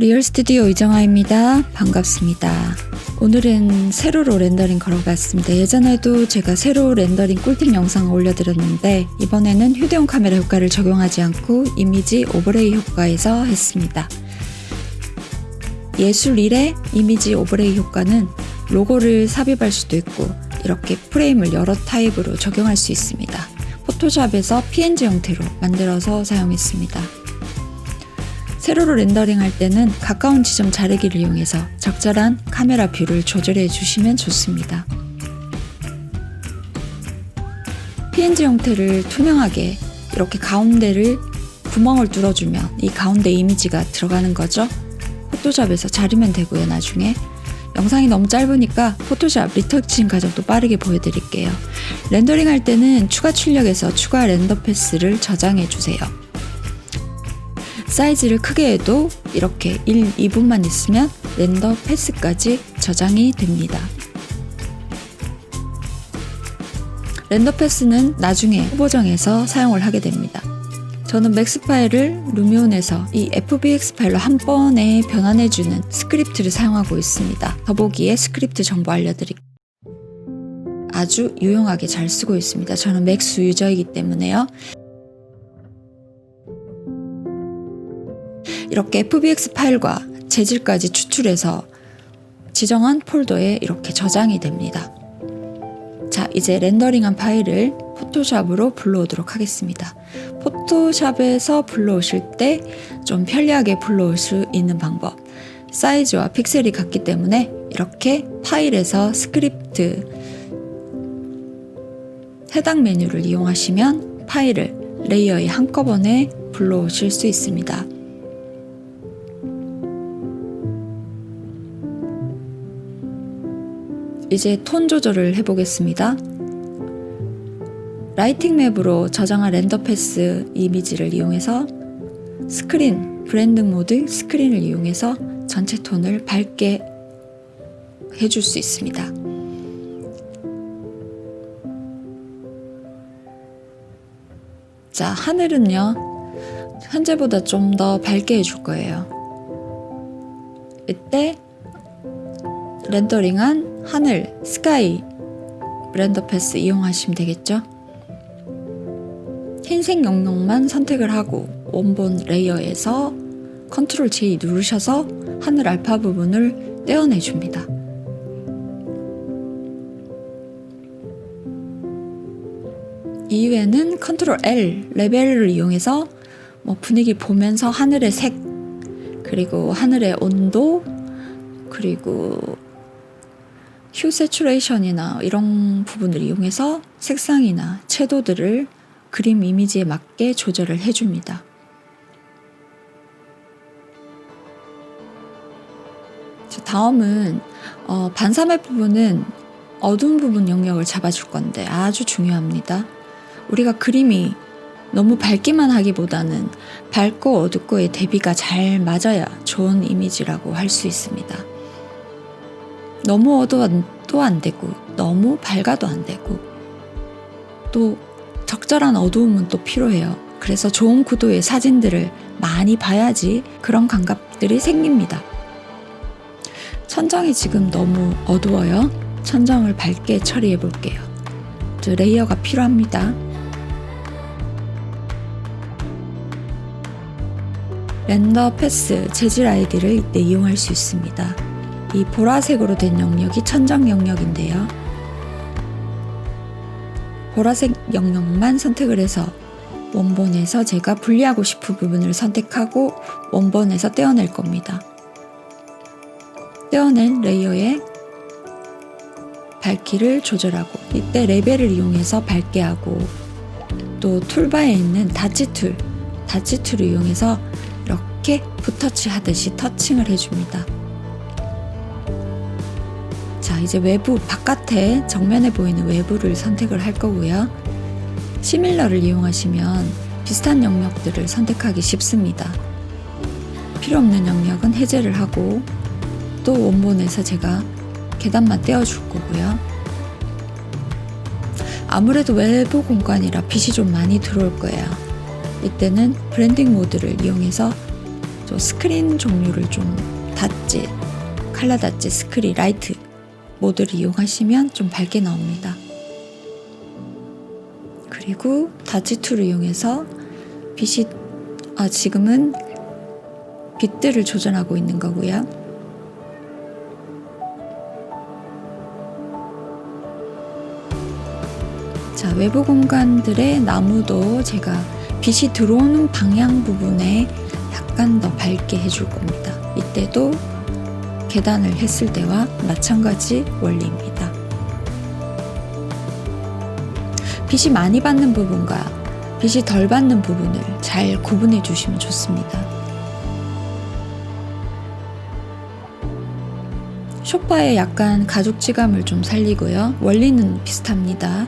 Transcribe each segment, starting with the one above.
리얼 스튜디오 이정아입니다. 반갑습니다. 오늘은 세로로 렌더링 걸어봤습니다. 예전에도 제가 세로 렌더링 꿀팁 영상을 올려드렸는데 이번에는 휴대용 카메라 효과를 적용하지 않고 이미지 오버레이 효과에서 했습니다. 예술 1의 이미지 오버레이 효과는 로고를 삽입할 수도 있고 이렇게 프레임을 여러 타입으로 적용할 수 있습니다. 포토샵에서 PNG 형태로 만들어서 사용했습니다. 세로로 렌더링 할 때는 가까운 지점 자르기를 이용해서 적절한 카메라 뷰를 조절해 주시면 좋습니다. PNG 형태를 투명하게 이렇게 가운데를 구멍을 뚫어주면 이 가운데 이미지가 들어가는 거죠. 포토샵에서 자르면 되고요, 나중에. 영상이 너무 짧으니까 포토샵 리터칭 과정도 빠르게 보여드릴게요. 렌더링 할 때는 추가 출력에서 추가 렌더 패스를 저장해 주세요. 사이즈를 크게 해도 이렇게 1, 2분만 있으면 렌더 패스까지 저장이 됩니다. 렌더 패스는 나중에 후보정에서 사용을 하게 됩니다. 저는 맥스 파일을 루미온에서 이 FBX 파일로 한 번에 변환해주는 스크립트를 사용하고 있습니다. 더보기에 스크립트 정보 알려드릴게요. 아주 유용하게 잘 쓰고 있습니다. 저는 맥스 유저이기 때문에요. 이렇게 FBX 파일과 재질까지 추출해서 지정한 폴더에 이렇게 저장이 됩니다. 자, 이제 렌더링한 파일을 포토샵으로 불러오도록 하겠습니다. 포토샵에서 불러오실 때 좀 편리하게 불러올 수 있는 방법. 사이즈와 픽셀이 같기 때문에 이렇게 파일에서 스크립트 해당 메뉴를 이용하시면 파일을 레이어에 한꺼번에 불러오실 수 있습니다. 이제 톤 조절을 해보겠습니다. 라이팅 맵으로 저장한 렌더 패스 이미지를 이용해서 스크린, 브랜드 모드 스크린을 이용해서 전체 톤을 밝게 해줄 수 있습니다. 자, 하늘은요, 현재보다 좀 더 밝게 해줄 거예요. 이때 렌더링한 하늘, 스카이 렌더 패스 이용하시면 되겠죠? 흰색 영역만 선택을 하고 원본 레이어에서 컨트롤 J 누르셔서 하늘 알파 부분을 떼어내 줍니다. 이후에는 컨트롤 L 레벨을 이용해서 뭐 분위기 보면서 하늘의 색 그리고 하늘의 온도 그리고 휴 세츄레이션이나 이런 부분을 이용해서 색상이나 채도들을 그림 이미지에 맞게 조절을 해줍니다. 다음은 어, 반사맵 부분은 어두운 부분 영역을 잡아줄 건데 아주 중요합니다. 우리가 그림이 너무 밝기만 하기보다는 밝고 어둡고의 대비가 잘 맞아야 좋은 이미지라고 할 수 있습니다. 너무 어두워도 안 되고 너무 밝아도 안 되고 또 적절한 어두움은 또 필요해요. 그래서 좋은 구도의 사진들을 많이 봐야지 그런 감각들이 생깁니다. 천장이 지금 너무 어두워요. 천장을 밝게 처리해 볼게요. 레이어가 필요합니다. 렌더 패스 재질 아이디를 이때 이용할 수 있습니다. 이 보라색으로 된 영역이 천장 영역인데요. 보라색 영역만 선택을 해서 원본에서 제가 분리하고 싶은 부분을 선택하고 원본에서 떼어낼 겁니다. 떼어낸 레이어에 밝기를 조절하고 이때 레벨을 이용해서 밝게 하고 또 툴바에 있는 다치 툴, 다치 툴을 이용해서 이렇게 붓터치 하듯이 터칭을 해줍니다. 자, 이제 외부 바깥에 정면에 보이는 외부를 선택을 할 거고요. 시밀러를 이용하시면 비슷한 영역들을 선택하기 쉽습니다. 필요 없는 영역은 해제를 하고 또 원본에서 제가 계단만 떼어줄 거고요. 아무래도 외부 공간이라 빛이 좀 많이 들어올 거예요. 이때는 브랜딩 모드를 이용해서 저 스크린 종류를 좀 닷지, 칼라 닷지, 스크린, 라이트 모드를 이용하시면 좀 밝게 나옵니다. 그리고 닷지 툴을 이용해서 빛이 아 지금은 빛들을 조절하고 있는 거고요. 자, 외부 공간들의 나무도 제가 빛이 들어오는 방향 부분에 약간 더 밝게 해줄 겁니다. 이때도 계단을 했을 때와 마찬가지 원리입니다. 빛이 많이 받는 부분과 빛이 덜 받는 부분을 잘 구분해 주시면 좋습니다. 쇼파에 약간 가죽지감을 좀 살리고요. 원리는 비슷합니다.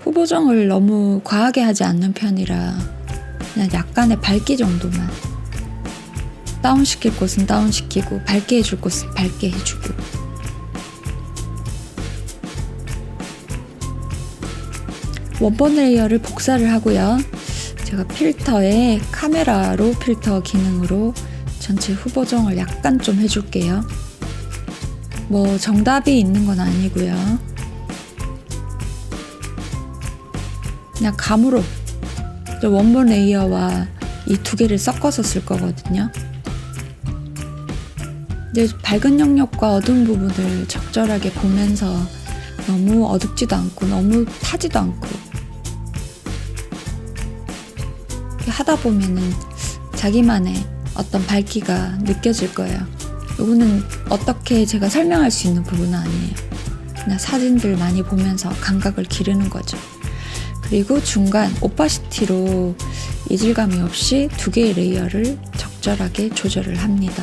후보정을 너무 과하게 하지 않는 편이라 그냥 약간의 밝기 정도만 다운시킬 곳은 다운시키고 밝게 해줄 곳은 밝게 해주고 원본 레이어를 복사를 하고요. 제가 필터에 카메라로 필터 기능으로 전체 후보정을 약간 좀 해줄게요. 뭐 정답이 있는 건 아니고요. 그냥 감으로 저 원본 레이어와 이 두 개를 섞어서 쓸 거거든요. 근데 밝은 영역과 어두운 부분을 적절하게 보면서 너무 어둡지도 않고 너무 타지도 않고 하다 보면은 자기만의 어떤 밝기가 느껴질 거예요. 이거는 어떻게 제가 설명할 수 있는 부분은 아니에요. 그냥 사진들 많이 보면서 감각을 기르는 거죠. 그리고 중간 오파시티로 이질감이 없이 두 개의 레이어를 적절하게 조절을 합니다.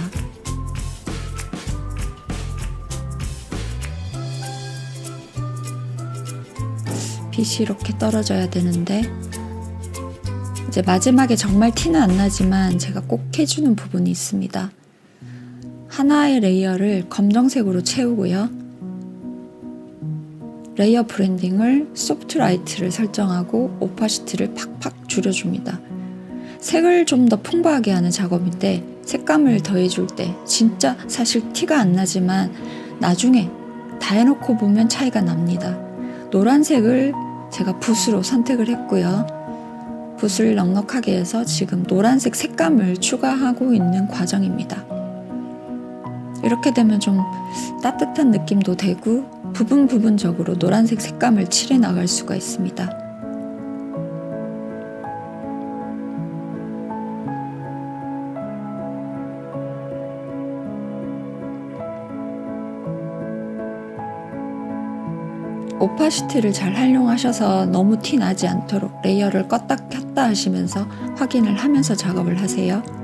빛이 이렇게 떨어져야 되는데 이제 마지막에 정말 티는 안 나지만 제가 꼭 해주는 부분이 있습니다. 하나의 레이어를 검정색으로 채우고요. 레이어 브랜딩을 소프트 라이트를 설정하고 오파시티를 팍팍 줄여줍니다. 색을 좀 더 풍부하게 하는 작업인데 색감을 더해줄 때 진짜 사실 티가 안 나지만 나중에 다 해놓고 보면 차이가 납니다. 노란색을 제가 붓으로 선택을 했고요. 붓을 넉넉하게 해서 지금 노란색 색감을 추가하고 있는 과정입니다. 이렇게 되면 좀 따뜻한 느낌도 되고 부분 부분적으로 노란색 색감을 칠해 나갈 수가 있습니다. 오파시티를 잘 활용하셔서 너무 티 나지 않도록 레이어를 껐다 켰다 하시면서 확인을 하면서 작업을 하세요.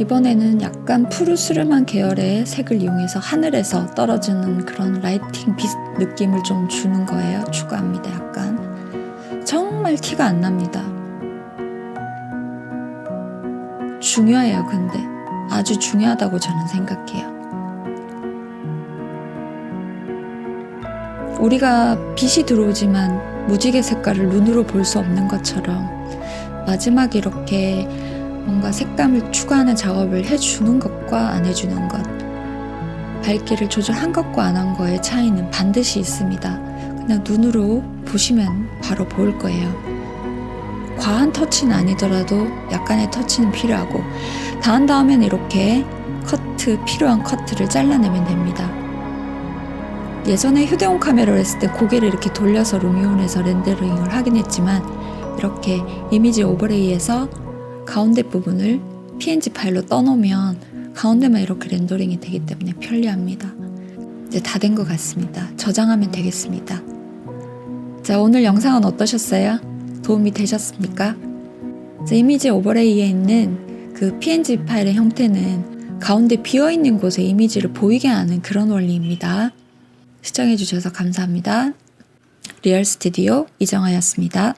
이번에는 약간 푸르스름한 계열의 색을 이용해서 하늘에서 떨어지는 그런 라이팅 빛 느낌을 좀 주는 거예요. 추가합니다. 약간. 정말 티가 안 납니다. 중요해요, 근데. 아주 중요하다고 저는 생각해요. 우리가 빛이 들어오지만 무지개 색깔을 눈으로 볼 수 없는 것처럼 마지막에 이렇게 뭔가 색감을 추가하는 작업을 해주는 것과 안 해주는 것, 밝기를 조절한 것과 안한 거의 차이는 반드시 있습니다. 그냥 눈으로 보시면 바로 보일 거예요. 과한 터치는 아니더라도 약간의 터치는 필요하고 다 한 다음엔 이렇게 커트, 필요한 커트를 잘라내면 됩니다. 예전에 휴대용 카메라를 했을 때 고개를 이렇게 돌려서 루미온에서 렌더링을 하긴 했지만 이렇게 이미지 오버레이에서 가운데 부분을 PNG 파일로 떠놓으면 가운데만 이렇게 렌더링이 되기 때문에 편리합니다. 이제 다 된 것 같습니다. 저장하면 되겠습니다. 자, 오늘 영상은 어떠셨어요? 도움이 되셨습니까? 자, 이미지 오버레이에 있는 그 PNG 파일의 형태는 가운데 비어있는 곳에 이미지를 보이게 하는 그런 원리입니다. 시청해주셔서 감사합니다. 리얼 스튜디오 이정아였습니다.